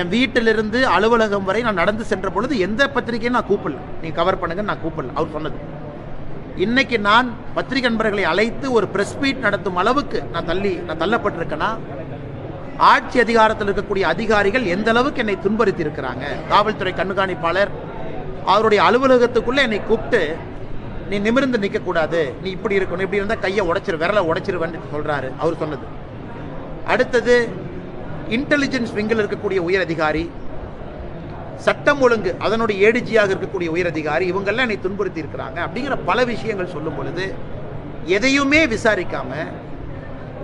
என் வீட்டிலிருந்து அலுவலகம் வரை நான் நடந்து சென்ற பொழுது எந்த பத்திரிகையும் நான் கூப்பிடல. நீ கவர் பண்ணுங்கன்னு நான் கூப்பிடல. அவர் சொன்னது. இன்னைக்கு நான் பத்திரிகை நண்பர்களை அழைத்து ஒரு பிரஸ் மீட் நடத்தும் அளவுக்கு நான் தள்ளி நான் தள்ளப்பட்டிருக்கேன்னா ஆட்சி அதிகாரத்தில் இருக்கக்கூடிய அதிகாரிகள் எந்த அளவுக்கு என்னை துன்புறுத்தி இருக்கிறாங்க காவல்துறை கண்காணிப்பாளர் அவருடைய அலுவலகத்துக்குள்ளே என்னை கூப்பிட்டு நீ நிமிர்ந்து நிற்கக்கூடாது நீ இப்படி இருக்கணும். இப்படி இருந்தால் கையை உடைச்சிரு விரலை உடைச்சிருவேன்னு சொல்கிறாரு அவர் சொன்னது. அடுத்தது இன்டெலிஜென்ஸ் விங்கில் இருக்கக்கூடிய உயர் அதிகாரி சட்டம் ஒழுங்கு அதனுடைய ஏடிஜியாக இருக்கக்கூடிய உயர் அதிகாரி இவங்கெல்லாம் என்னை துன்புறுத்தி இருக்கிறாங்க. அப்படிங்கிற பல விஷயங்கள் சொல்லும் பொழுது எதையுமே விசாரிக்காம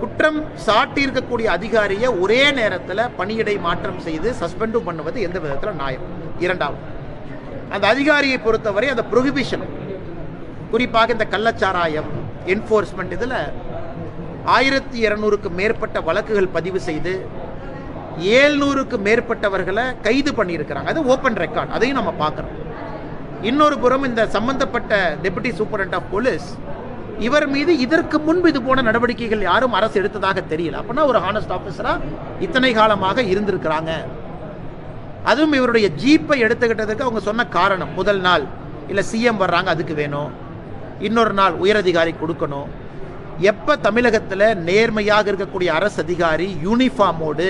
குற்றம் சாட்டியிருக்கக்கூடிய அதிகாரியை ஒரே நேரத்தில் பணியிடை மாற்றம் செய்து சஸ்பெண்டும் பண்ணுவது எந்த விதத்தில் நியாயம்? இரண்டாவது அந்த அதிகாரியை பொறுத்தவரை அந்த ப்ரொஹிபிஷன் குறிப்பாக இந்த கள்ளச்சாராயம் என்ஃபோர்ஸ்மெண்ட் இதில் ஆயிரத்தி இரநூறுக்கு மேற்பட்ட வழக்குகள் பதிவு செய்து ஏழ்நூறுக்கு மேற்பட்டவர்களை கைது பண்ணியிருக்கிறாங்க. அது ஓப்பன் ரெக்கார்ட் அதையும் நம்ம பார்க்குறோம். இன்னொரு புறம் இந்த சம்பந்தப்பட்ட டெபுட்டி சூப்பரண்ட் ஆஃப் போலீஸ் இவர் மீது இதற்கு முன்பு இது போன நடவடிக்கைகள் யாரும் அரசு எடுத்ததாக தெரியல. அப்படின்னா ஒரு ஹானஸ்ட் ஆஃபீஸராக இத்தனை காலமாக இருந்திருக்கிறாங்க. அதுவும் இவருடைய ஜீப்பை எடுத்துக்கிட்டதுக்கு அவங்க சொன்ன காரணம். முதல் நாள் இல்லை சிஎம் வர்றாங்க அதுக்கு வேணும். இன்னொரு நாள் உயரதிகாரி கொடுக்கணும். எப்போ தமிழகத்தில் நேர்மையாக இருக்கக்கூடிய அரசு அதிகாரி யூனிஃபார்மோடு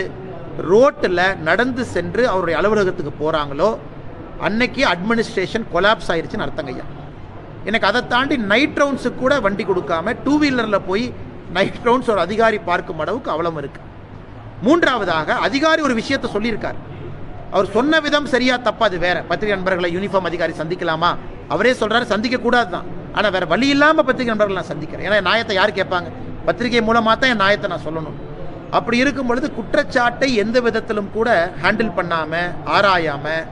ரோட்டில் நடந்து சென்று அவருடைய அலுவலகத்துக்கு போகிறாங்களோ அன்னைக்கு அட்மினிஸ்ட்ரேஷன் கொலாப்ஸ் ஆயிருச்சுன்னு அர்த்தங்கய்யா எனக்கு அதை தாண்டி நைட் ரவுண்ட்ஸுக்கு கூட வண்டி கொடுக்காம டூ வீலரில் போய் நைட் ரவுண்ட்ஸ் ஒரு அதிகாரி பார்க்கும் அளவுக்கு அவலம் இருக்குது மூன்றாவதாக அதிகாரி ஒரு விஷயத்தை சொல்லியிருக்கார். அவர் சொன்ன விதம் சரியா தப்பா அது வேற. பத்திரிகை நண்பர்களை யூனிஃபார்ம் அதிகாரி சந்திக்கலாமா? அவரே சொல்றாரு சந்திக்க கூடாது தான் ஆனா வேற வழி இல்லாம பத்திரிகை நண்பர்கள் நான் சந்திக்கிறேன். ஏன்னா நாயத்தை நியாயத்தை யார் கேட்பாங்க? பத்திரிகை மூலமா தான் என் நியாயத்தை நான் சொல்லணும். அப்படி இருக்கும் பொழுது குற்றச்சாட்டை எந்த விதத்திலும் கூட ஹேண்டில் பண்ணாமல் ஆராயாமல்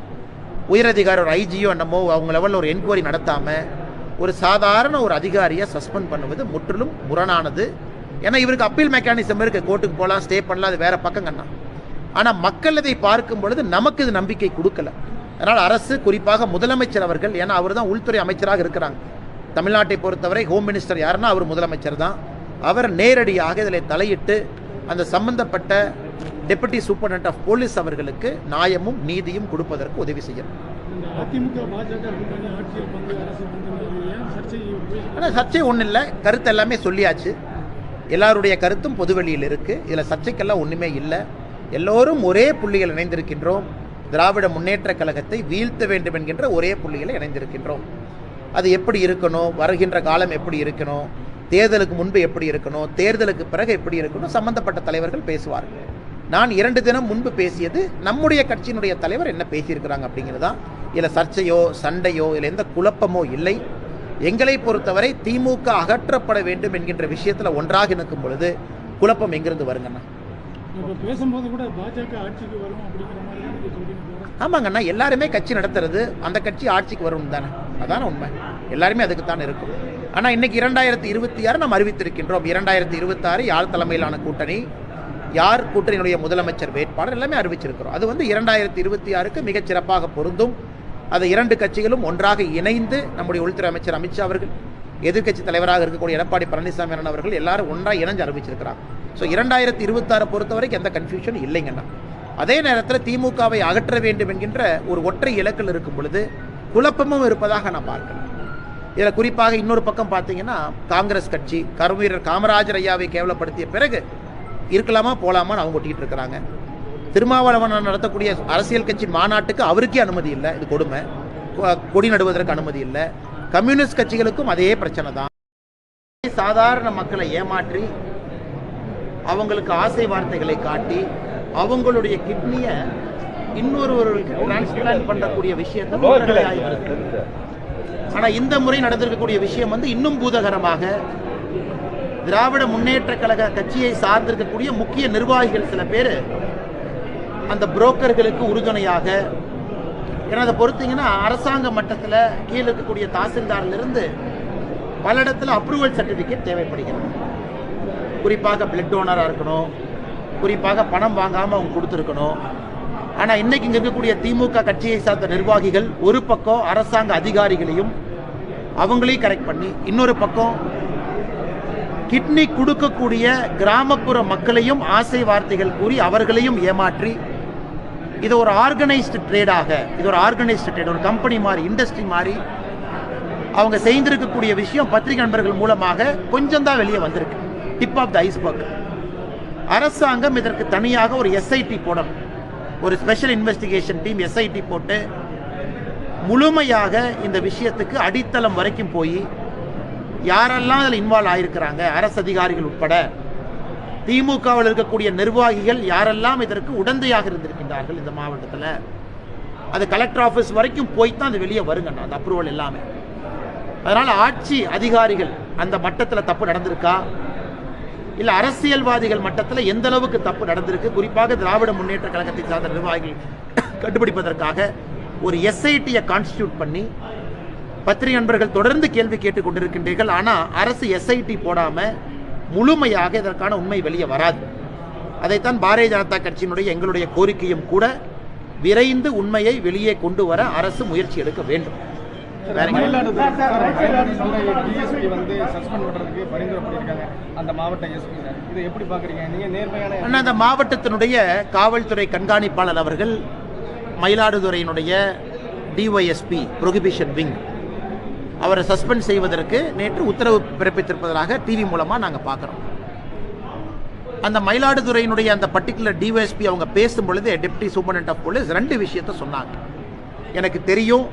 உயரதிகாரி ஒரு ஐஜியோ என்னமோ அவங்க லெவலில் ஒரு என்கொயரி நடத்தாமல் ஒரு சாதாரண ஒரு அதிகாரியை சஸ்பெண்ட் பண்ணுவது முற்றிலும் முரணானது. ஏன்னா இவருக்கு அப்பீல் மெக்கானிசம் இருக்குது கோர்ட்டுக்கு போகலாம் ஸ்டே பண்ணலாம் அது வேற பக்கம் கண்ணா ஆனால் மக்கள் இதை பார்க்கும் பொழுது நமக்கு இது நம்பிக்கை கொடுக்கல. அதனால் அரசு குறிப்பாக முதலமைச்சர் அவர்கள் ஏன்னா அவர் தான் உள்துறை அமைச்சராக இருக்கிறாங்க. தமிழ்நாட்டை பொறுத்தவரை ஹோம் மினிஸ்டர் யாருன்னா அவர் முதலமைச்சர் தான். அவர் நேரடியாக இதில் தலையிட்டு அந்த சம்பந்தப்பட்ட டெபுட்டி சூப்பரண்ட் ஆஃப் போலீஸ் அவர்களுக்கு நியாயமும் நீதியும் கொடுப்பதற்கு உதவி செய்யணும். போய் ஆனால் சர்ச்சை ஒன்றும் இல்லை. கருத்து எல்லாமே சொல்லியாச்சு. எல்லாருடைய கருத்தும் பொதுவெளியில் இருக்குது இதில் சர்ச்சைக்கெல்லாம் ஒன்றுமே இல்லை. எல்லோரும் ஒரே புள்ளிகள் இணைந்திருக்கின்றோம். திராவிட முன்னேற்ற கழகத்தை வீழ்த்த வேண்டும் என்கின்ற ஒரே புள்ளியில் இணைந்திருக்கின்றோம். அது எப்படி இருக்கணும்? வருகின்ற காலம் எப்படி இருக்கணும்? தேர்தலுக்கு முன்பு எப்படி இருக்கணும்? தேர்தலுக்கு பிறகு எப்படி இருக்கணும்? சம்பந்தப்பட்ட தலைவர்கள் பேசுவார்கள் நான் இரண்டு தினம் முன்பு பேசியது நம்முடைய கட்சியினுடைய தலைவர் என்ன பேசியிருக்கிறாங்க அப்படிங்கிறது? தான் இதில் சர்ச்சையோ சண்டையோ இல்லை எந்த குழப்பமோ இல்லை. எங்களை பொறுத்தவரை திமுக அகற்றப்பட வேண்டும் என்கின்ற விஷயத்தில் ஒன்றாக நிற்கும் பொழுது குழப்பம் எங்கிருந்து வருங்கண்ணா? பேசும்போது கூட பாஜக ஆட்சிக்கு வரும் அப்படிங்கிற மாதிரி தான் நீங்கள் சொல்றீங்க. ஆமாங்கண்ணா எல்லாருமே கட்சி நடத்துறது அந்த கட்சி ஆட்சிக்கு வரும் தானே. அதான உண்மை. எல்லாருமே அதுக்கு தான் இருக்கும். ஆனால் இன்னைக்கு இரண்டாயிரத்தி இருபத்தி ஆறு நாம் அறிவித்திருக்கின்றோம். இரண்டாயிரத்தி இருபத்தாறு யார் தலைமையிலான கூட்டணி யார் கூட்டணியினுடைய முதலமைச்சர் வேட்பாளர் எல்லாமே அறிவிச்சிருக்கிறோம். அது வந்து இரண்டாயிரத்தி இருபத்தி ஆறுக்கு மிகச் சிறப்பாக பொருந்தும். அதை இரண்டு கட்சிகளும் ஒன்றாக இணைந்து நம்முடைய உள்துறை அமைச்சர் அமித்ஷா அவர்கள் எதிர்க்கட்சி தலைவராக இருக்கக்கூடிய எடப்பாடி பழனிசாமி அவர்கள் எல்லாரும் ஒன்றாக இணைஞ்சு அறிவிச்சிருக்கிறாங்க. ஸோ இரண்டாயிரத்தி இருபத்தாறு பொறுத்த வரைக்கும் எந்த கன்ஃபியூஷன் இல்லைங்கண்ணா அதே நேரத்தில் திமுகவை அகற்ற வேண்டும் என்கின்ற ஒரு ஒற்றை இலக்கில் இருக்கும் பொழுது குழப்பமும் இருப்பதாக நான் பார்க்கலாம் இதில் குறிப்பாக இன்னொரு பக்கம் பார்த்தீங்கன்னா காங்கிரஸ் கட்சி கருவீரர் காமராஜர் ஐயாவை கேவலப்படுத்திய பிறகு இருக்கலாமா போகலாமான்னு அவங்க ஒட்டிக்கிட்டு இருக்கிறாங்க. திருமாவளவன் நடத்தக்கூடிய அரசியல் கட்சி மாநாட்டுக்கு அவருக்கே அனுமதி இல்லை இது கொடுமை. கொடி நடுவதற்கு அனுமதி இல்லை. கம்யூனிஸ்ட் கட்சிகளுக்கும் அதே பிரச்சனை தான். சாதாரண மக்களை ஏமாற்றி அவங்களுக்கு ஆசை வார்த்தைகளை காட்டி அவங்களுடைய கிட்னியை இன்னொருவருக்கு டிரான்ஸ்பிளான்ட் பண்ணக்கூடிய விஷயத்தை தொடர்கதையாகி வருது ஆனா இந்த முறை நடந்திருக்கக்கூடிய விஷயம் வந்து இன்னும் பூதகரமாக திராவிட முன்னேற்ற கழக கட்சியை சார்ந்திருக்கக்கூடிய முக்கிய நிர்வாகிகள் சில பேர் அந்த புரோக்கர்களுக்கு உறுதுணையாக ஏன்னா அதை பொறுத்தீங்கன்னா அரசாங்க மட்டத்தில் கீழே இருக்கக்கூடிய தாசில்தாரிலிருந்து பல இடத்துல அப்ரூவல் சர்டிஃபிகேட் தேவைப்படுகிறது. குறிப்பாக பிளட் டோனராக இருக்கணும். குறிப்பாக பணம் வாங்காமல் அவங்க கொடுத்துருக்கணும். ஆனால் இன்னைக்கு இங்கே இருக்கக்கூடிய திமுக கட்சியை சார்ந்த நிர்வாகிகள் ஒரு பக்கம் அரசாங்க அதிகாரிகளையும் அவங்களையும் கரெக்ட் பண்ணி இன்னொரு பக்கம் கிட்னி கொடுக்கக்கூடிய கிராமப்புற மக்களையும் ஆசை வார்த்தைகள் கூறி அவர்களையும் ஏமாற்றி இது ஒரு ஆர்கனைஸ்டு ட்ரேடாக இது ஒரு ஆர்கனைஸ்டு ட்ரேட் ஒரு கம்பெனி மாதிரி இண்டஸ்ட்ரி மாதிரி அவங்க செய்திருக்கக்கூடிய விஷயம் பத்திரிகை நண்பர்கள் மூலமாக கொஞ்சம் தான் வெளியே வந்திருக்கு. டிப் ஆஃப் த ஐஸ்பர்க் அரசாங்கம் இதற்கு தனியாக ஒரு எஸ்ஐடி போடணும். ஒரு ஸ்பெஷல் இன்வெஸ்டிகேஷன் டீம் எஸ்ஐடி போட்டு முழுமையாக இந்த விஷயத்துக்கு அடித்தளம் வரைக்கும் போய் யாரெல்லாம் அதில் இன்வால்வ் ஆகிருக்கிறாங்க அரசு அதிகாரிகள் உட்பட திமுகவில் இருக்கக்கூடிய நிர்வாகிகள் யாரெல்லாம் இதற்கு உடந்தையாக இருந்திருக்கின்றார்கள் இந்த மாவட்டத்தில் அது கலெக்டர் ஆஃபீஸ் வரைக்கும் போய் தான் அது வெளியே வருங்கண்ணா அந்த அப்ரூவல் எல்லாமே. அதனால் ஆட்சி அதிகாரிகள் அந்த மட்டத்தில் தப்பு நடந்திருக்கா? இல்லை அரசியல்வாதிகள் மட்டத்தில் எந்த அளவுக்கு தப்பு நடந்திருக்கு? குறிப்பாக திராவிட முன்னேற்ற கழகத்தை சார்ந்த நிர்வாகிகள் கண்டுபிடிப்பதற்காக ஒரு எஸ்ஐடியை கான்ஸ்டியூட் பண்ணி பத்திரிகை நண்பர்கள் தொடர்ந்து கேள்வி கேட்டுக் கொண்டிருக்கின்றீர்கள். ஆனால் அரசு எஸ்ஐடி போடாமல் முழுமையாக இதற்கான உண்மை வெளியே வராது. அதைத்தான் பாரதிய ஜனதா கட்சியினுடைய எங்களுடைய கோரிக்கையும் கூட விரைந்து உண்மையை வெளியே கொண்டு வர அரசு முயற்சி எடுக்க வேண்டும். டிஎஸ்பி வந்து சஸ்பெண்ட் பண்றதுக்கு பரிந்துரை பண்ணியிருக்காங்க அந்த மாவட்ட எஸ்பி சார் இதை எப்படி பாக்குறீங்க? நீங்க நேர்மையான அண்ணா அந்த மாவட்டத்தினுடைய காவல்துறை கண்காணிப்பாளர் அவர்கள் மயிலாடுதுறையினுடைய டிஒய்எஸ்பி ப்ரொகிபிஷன் விங் அவரை சஸ்பெண்ட் செய்வதற்கு நேற்று உத்தரவு பிறப்பித்திருப்பதாக டிவி மூலமாக நாங்கள் பார்க்குறோம் அந்த மயிலாடுதுறையினுடைய அந்த பர்டிகுலர் டிஒஎஸ்பி அவங்க பேசும் பொழுது டெப்டி சூப்பரண்ட் ஆஃப் போலீஸ் ரெண்டு விஷயத்த சொன்னாங்க. எனக்கு தெரியும்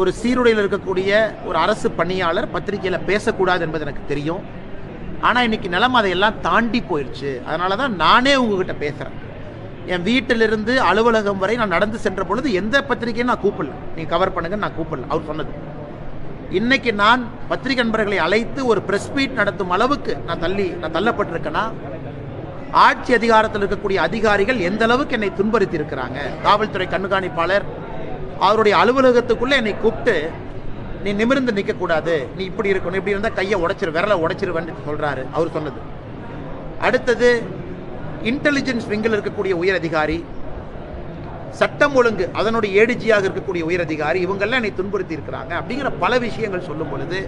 ஒரு சீருடையில் இருக்கக்கூடிய ஒரு அரசு பணியாளர் பத்திரிகையில் பேசக்கூடாது என்பது எனக்கு தெரியும். ஆனால் இன்னைக்கு நிலம் அதையெல்லாம் தாண்டி போயிடுச்சு அதனால தான் நானே உங்ககிட்ட பேசுகிறேன் என் வீட்டிலிருந்து அலுவலகம் வரை நான் நடந்து சென்ற பொழுது எந்த பத்திரிகையும் நான் கூப்பிடல. நீங்கள் கவர் பண்ணுங்கன்னு நான் கூப்பிடல. அவர் சொன்னது. இன்னைக்கு நான் பத்திரிகை நண்பர்களை அழைத்து ஒரு பிரஸ் மீட் நடத்தும் அளவுக்கு நான் தள்ளி நான் தள்ளப்பட்டிருக்கேன்னா ஆட்சி அதிகாரத்தில் இருக்கக்கூடிய அதிகாரிகள் எந்த அளவுக்கு என்னை துன்புறுத்தி இருக்கிறாங்க காவல்துறை கண்காணிப்பாளர் அவருடைய அலுவலகத்துக்குள்ளே என்னை கூப்பிட்டு நீ நிமிர்ந்து நிற்கக்கூடாது நீ இப்படி இருக்கணும். இப்படி இருந்தால் கையை உடைச்சிரு விரலை உடச்சிருவேன்னு சொல்கிறாரு அவர் சொன்னது. அடுத்தது இன்டெலிஜென்ஸ் விங்கில் இருக்கக்கூடிய உயர் அதிகாரி சட்டம் ஒழுங்கு அதனுடைய ஏடிஜியாக இருக்கக்கூடிய உயர் அதிகாரி இவங்கெல்லாம் என்னை துன்புறுத்தி இருக்கிறாங்க அப்படிங்கிற பல விஷயங்கள் சொல்லும் பொழுது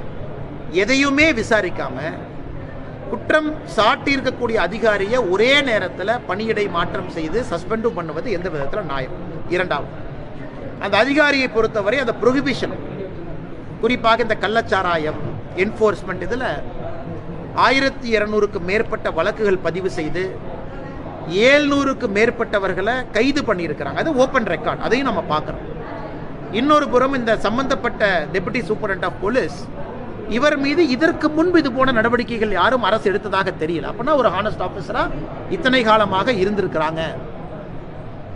எதையுமே விசாரிக்காம குற்றம் சாட்டி இருக்கக்கூடிய அதிகாரியை ஒரே நேரத்தில் பணியிடை மாற்றம் செய்து சஸ்பெண்டும் பண்ணுவது எந்த விதத்தில் நியாயம்? இரண்டாவது அந்த அதிகாரியை பொறுத்தவரை அந்த ப்ரொஹிபிஷன் குறிப்பாக இந்த கள்ளச்சாராயம் என்ஃபோர்ஸ்மெண்ட் இதில் ஆயிரத்தி இரநூறுக்கு மேற்பட்ட வழக்குகள் பதிவு செய்து ஏழ்நூறுக்கு மேற்பட்டவர்களை கைது பண்ணியிருக்கிறாங்க. அது ஓப்பன் ரெக்கார்ட் அதையும் நம்ம பார்க்குறோம். இன்னொரு புறம் இந்த சம்பந்தப்பட்ட டெபுட்டி சூப்பரண்ட் ஆஃப் போலீஸ் இவர் மீது இதற்கு முன்பு இது போன நடவடிக்கைகள் யாரும் அரசு எடுத்ததாக தெரியல. அப்படின்னா ஒரு ஹானஸ்ட் ஆஃபீஸராக இத்தனை காலமாக இருந்திருக்கிறாங்க.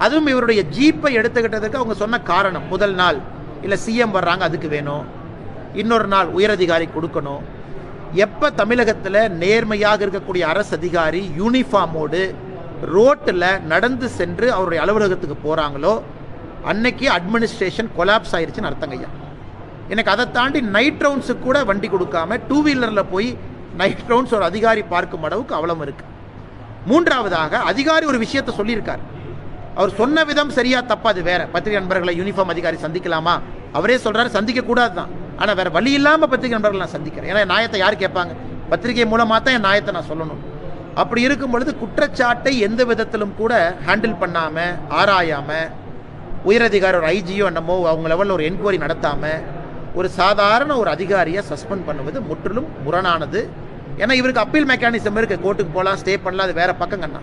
அதுவும் இவருடைய ஜீப்பை எடுத்துக்கிட்டதுக்கு அவங்க சொன்ன காரணம். முதல் நாள் இல்லை சிஎம் வர்றாங்க அதுக்கு வேணும். இன்னொரு நாள் உயரதிகாரி கொடுக்கணும். எப்போ தமிழகத்தில் நேர்மையாக இருக்கக்கூடிய அரசு அதிகாரி யூனிஃபார்மோடு ரோட்டில் நடந்து சென்று அவருடைய அலுவலகத்துக்கு போகிறாங்களோ அன்னைக்கு அட்மினிஸ்ட்ரேஷன் கொலாப்ஸ் ஆயிடுச்சுன்னு அர்த்தங்க ஐயா. எனக்கு அதை தாண்டி நைட் ரவுண்ட்ஸுக்கு கூட வண்டி கொடுக்காம டூ வீலரில் போய் நைட் ரவுண்ட்ஸ் ஒரு அதிகாரி பார்க்கும் அளவுக்கு அவலம் இருக்குது மூன்றாவதாக அதிகாரி ஒரு விஷயத்தை சொல்லியிருக்கார். அவர் சொன்ன விதம் சரியா தப்பா அது வேற. பத்திரிகை நண்பர்களை யூனிஃபார்ம் அதிகாரி சந்திக்கலாமா? அவரே சொல்றாரு சந்திக்க கூடாது தான் ஆனா வேற வழி இல்லாம பத்திரிகை நண்பர்கள் நான் சந்திக்கிறேன். ஏன்னா என் நியாயத்தை யார் கேட்பாங்க? பத்திரிகை மூலமா தான் என் நியாயத்தை நான் சொல்லணும். அப்படி இருக்கும் பொழுது குற்றச்சாட்டை எந்த விதத்திலும் கூட ஹேண்டில் பண்ணாம ஆராயாம உயரதிகாரி ஒரு ஐஜியோ என்னமோ அவங்க லெவலில் ஒரு என்கொயரி நடத்தாம ஒரு சாதாரண ஒரு அதிகாரியை சஸ்பெண்ட் பண்ணுவது முற்றிலும் முரணானது. ஏன்னா இவருக்கு அப்பீல் மெக்கானிசம் இருக்கு. கோர்ட்டுக்கு போகலாம் ஸ்டே பண்ணலாம் அது வேற பக்கங்கண்ணா.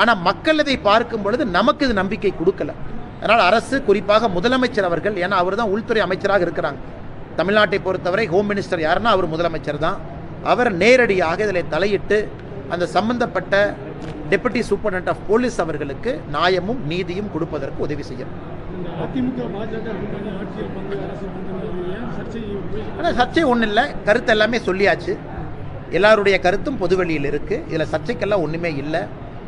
ஆனால் மக்கள் இதை பார்க்கும் பொழுது நமக்கு இது நம்பிக்கை கொடுக்கல. அதனால் அரசு குறிப்பாக முதலமைச்சர் அவர்கள் ஏன்னா அவர் தான் உள்துறை அமைச்சராக இருக்கிறாங்க. தமிழ்நாட்டை பொறுத்தவரை ஹோம் மினிஸ்டர் யாருன்னா அவர் முதலமைச்சர் தான் அவர் நேரடியாக இதில் தலையிட்டு அந்த சம்பந்தப்பட்ட டெபுட்டி சூப்பரண்ட் ஆஃப் போலீஸ் அவர்களுக்கு நியாயமும் நீதியும் கொடுப்பதற்கு உதவி போய் ஆனால் சர்ச்சை ஒன்றும் இல்லை. கருத்து எல்லாமே சொல்லியாச்சு. எல்லாருடைய கருத்தும் பொதுவெளியில் இருக்குது இதில் சர்ச்சைக்கெல்லாம் ஒன்றுமே இல்லை.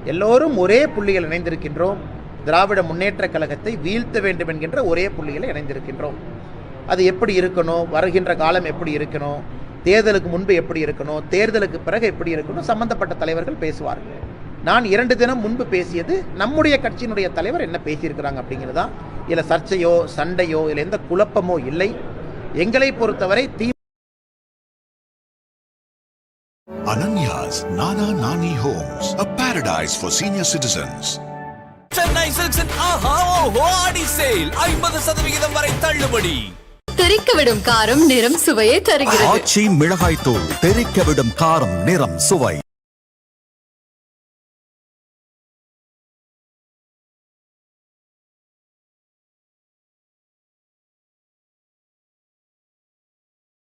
எல்லோரும் ஒரே புள்ளிகள் இணைந்திருக்கின்றோம். திராவிட முன்னேற்ற கழகத்தை வீழ்த்த வேண்டும் என்கின்ற ஒரே புள்ளிகளை இணைந்திருக்கின்றோம். அது எப்படி இருக்கணும்? வருகின்ற காலம் எப்படி இருக்கணும்? தேர்தலுக்கு முன்பு எப்படி இருக்கணும்? தேர்தலுக்கு பிறகு எப்படி இருக்கணும்? சம்பந்தப்பட்ட தலைவர்கள் பேசுவார்கள். நான் இரண்டு தினம் முன்பு பேசியது நம்முடைய கட்சியினுடைய தலைவர் என்ன பேசியிருக்கிறாங்க அப்படிங்கிறது? தான் இதில் சர்ச்சையோ சண்டையோ இல்லை எந்த குழப்பமோ இல்லை. எங்களை பொறுத்தவரை தி Ananya's Nana Nani Homes, a paradise for senior citizens. Chennai சில்க்ஸின் ஆஹா ஓஹோ ஆடி சேல் ஐம்பது சதவிகிதம் வரை தள்ளுபடி. தெறிக்க விடும் காரம் நிறம் சுவையை தருகிறது. ஆச்சி மிளகாய் தூள் தெறிக்க விடும் காரம் நிறம் சுவை.